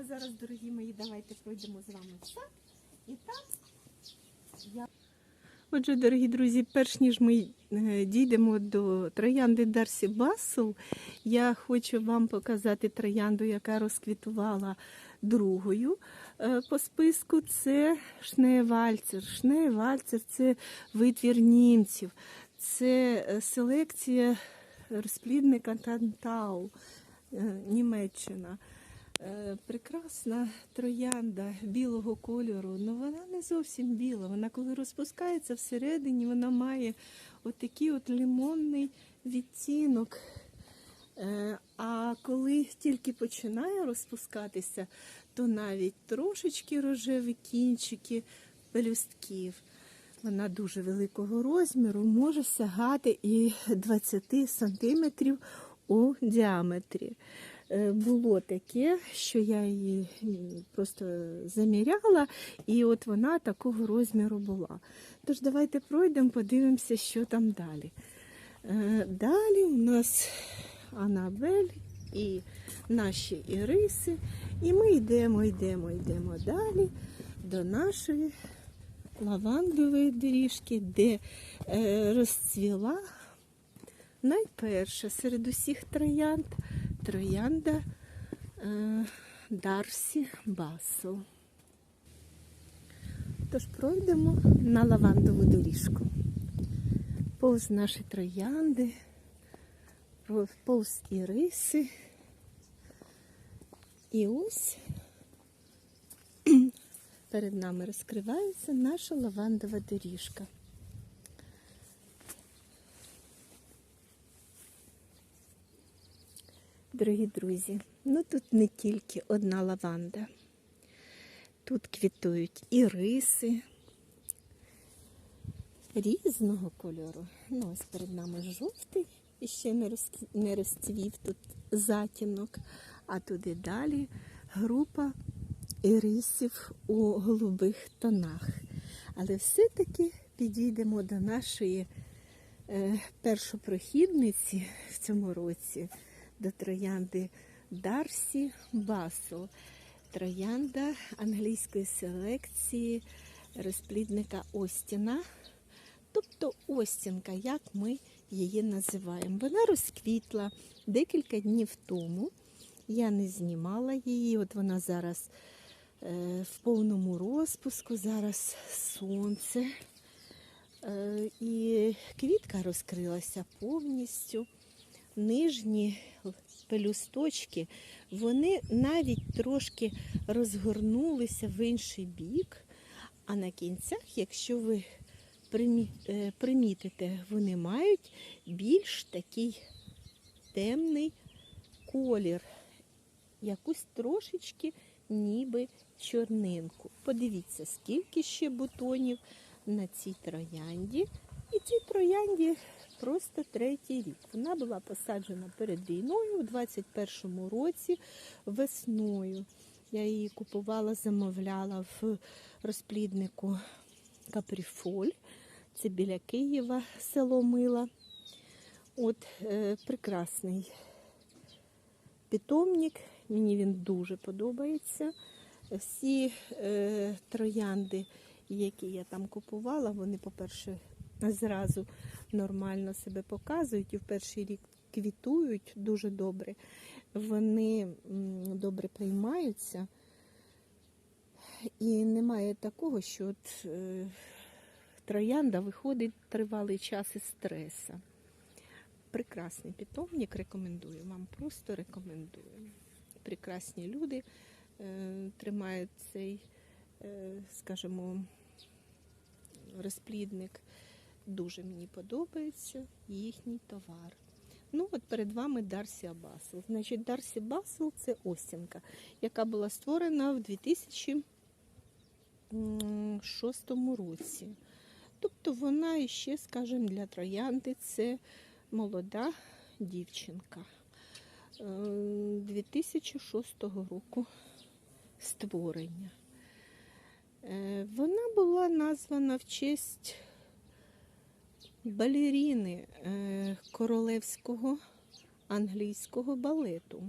А зараз, дорогі мої, давайте пройдемо з вами в сад. І там я. Отже, дорогі друзі, перш ніж ми е, дійдемо до троянди Дарсі Басл, я хочу вам показати троянду, яка розквітувала другою е, по списку. Це Шнеєвальцер. Шнеєвальцер це витвір німців, це е, селекція розплідника Тантау, Німеччина. Е, Прекрасна троянда білого кольору, але вона не зовсім біла. Вона коли розпускається всередині, вона має отакий от лимонний відтінок. Е, А коли тільки починає розпускатися, то навіть трошечки рожеві кінчики пелюстків. Вона дуже великого розміру, може сягати і 20 сантиметрів у діаметрі. Е, Було таке, що я її просто заміряла, і от вона такого розміру була. Тож давайте пройдемо, подивимося, що там далі. Е, Далі у нас Анабель і наші іриси. І ми йдемо, йдемо, йдемо далі до нашої лавандової доріжки, де е, розцвіла найперша серед усіх троянд троянда е, Дарсі Басл. Тож пройдемо на лавандову доріжку. Повз наші троянди, повз іриси. І ось перед нами розкривається наша лавандова доріжка. Дорогі друзі, ну тут не тільки одна лаванда. Тут квітують і риси різного кольору. Ну, ось перед нами жовтий, і ще не, розцвів тут затінок, а туди далі група ірисів у голубих тонах. Але все-таки підійдемо до нашої е, першопрохідниці в цьому році до троянди Дарсі Басл. Троянда англійської селекції розплідника Остіна. Тобто Остінка, як ми її називаємо. Вона розквітла декілька днів тому. Я не знімала її, от вона зараз е, в повному розпуску, зараз сонце. Е, і квітка розкрилася повністю нижні пелюсточки, вони навіть трошки розгорнулися в інший бік, а на кінцях, якщо ви е, примітите, вони мають більш такий темний колір, якусь трошечки ніби чорнинку. Подивіться, скільки ще бутонів на цій троянді. І цій троянді просто третій рік. Вона була посаджена перед війною у 21-му році весною. Я її купувала, замовляла в розпліднику Капріфоль. Це біля Києва село Мила. От е, прекрасний питомник. Мені він дуже подобається. Всі е, троянди, які я там купувала, вони, по-перше, зразу нормально себе показують і в перший рік квітують дуже добре. Вони добре приймаються. І немає такого, що от, е, троянда виходить тривалий час із стреса. Прекрасний питомник, рекомендую вам, просто рекомендую. Прекрасні люди е, тримають цей, е, скажімо, розплідник. Дуже мені подобається їхній товар. Ну, от перед вами Дарсі Басл. Значить, Дарсі Басл це Остінка, яка була створена в 2006 році. Тобто вона іще, скажімо, для троянди це молода дівчинка. Е, 2006 року створення. Е, Вона була названа в честь балеріни е, королевського англійського балету.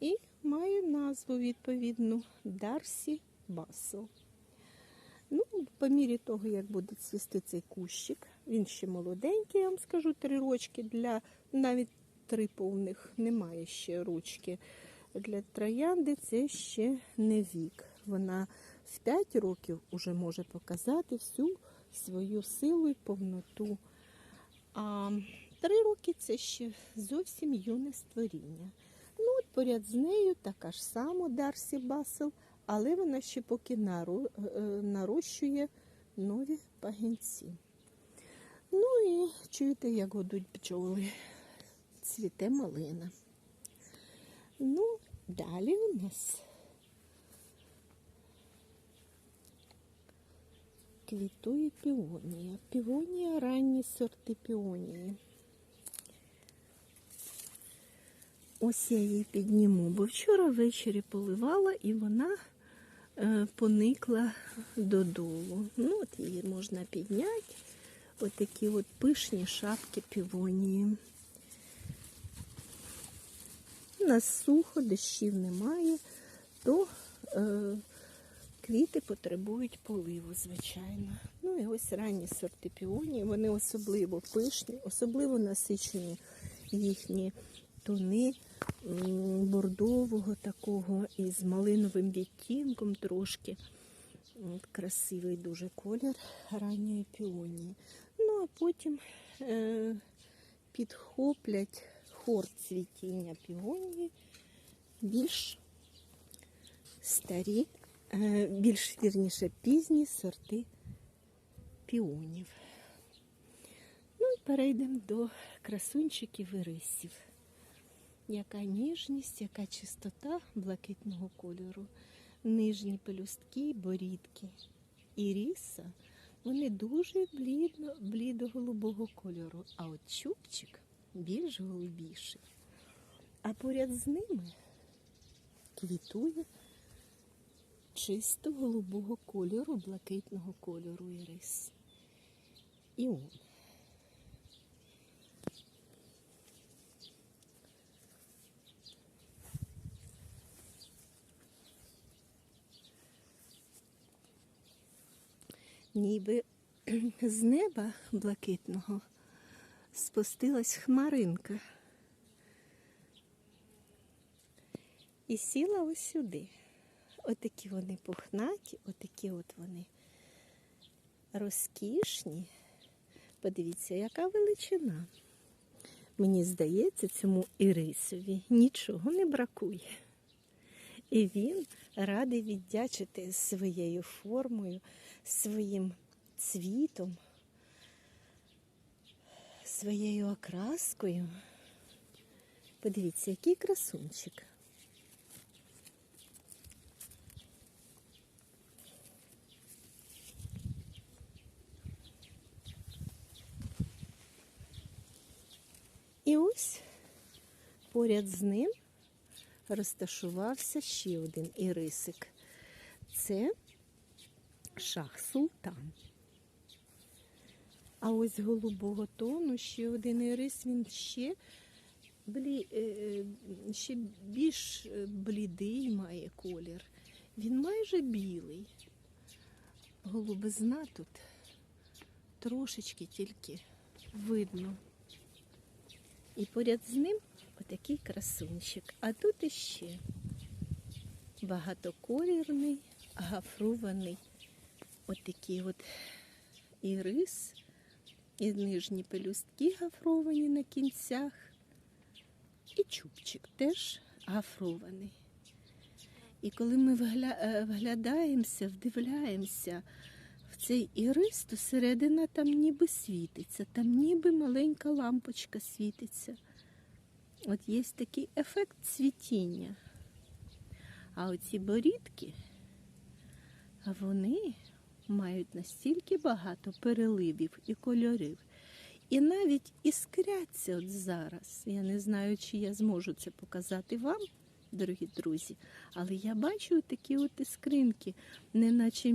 І має назву відповідну Дарсі Басл. Ну, по мірі того, як буде цвісти цей кущик, він ще молоденький, я вам скажу, три рочки для навіть три повних немає ще ручки. Для троянди це ще не вік. Вона в 5 років уже може показати всю свою силу і повноту. А три роки це ще зовсім юне створіння. Ну, от поряд з нею така ж сама Дарсі Басел, але вона ще поки е, нарощує нові пагінці. Ну і чуєте, як годуть бджоли. Цвіте малина. Ну, далі у нас квітує піонія. Піонія ранні сорти піонії. Ось я її підніму, бо вчора ввечері поливала і вона е, поникла додолу. Ну, от її можна підняти. Ось такі от пишні шапки півонії. У нас сухо, дощів немає, то е, квіти потребують поливу, звичайно. Ну і ось ранні сорти піонії, вони особливо пишні, особливо насичені їхні тони бордового такого із малиновим відтінком трошки. От, красивий дуже колір ранньої піонії. Ну а потім е, підхоплять хор цвітіння піонії більш старі, більш вірніше пізні сорти піонів. Ну і перейдемо до красунчиків і рисів. Яка ніжність, яка чистота блакитного кольору, нижні пелюстки, борідки і ріса, вони дуже блідно, блідо-голубого кольору, а от чубчик більш голубіший. А поряд з ними квітує чисто голубого кольору, блакитного кольору ірис. І он. Ніби з неба блакитного спустилась хмаринка і сіла ось сюди. Отакі вони пухнаті, отакі от вони розкішні. Подивіться, яка величина. Мені здається, цьому ірисові нічого не бракує. І він радий віддячити своєю формою, своїм цвітом, своєю окраскою. Подивіться, який красунчик. І ось поряд з ним розташувався ще один ірисик. Це шах султан. А ось голубого тону ще один ірис, він ще, блі, е, е, ще більш е, блідий має колір. Він майже білий. Голубизна тут трошечки тільки видно. І поряд з ним отакий красунчик. А тут іще багатоколірний, гафрований отакий от ірис, і нижні пелюстки гафровані на кінцях. І чубчик теж гафрований. І коли ми е, вглядаємося, вдивляємося цей ірис, то середина там ніби світиться, там ніби маленька лампочка світиться. От є такий ефект цвітіння. А оці борідки, вони мають настільки багато переливів і кольорів. І навіть іскряться от зараз. Я не знаю, чи я зможу це показати вам, дорогі друзі, але я бачу такі от іскринки, неначе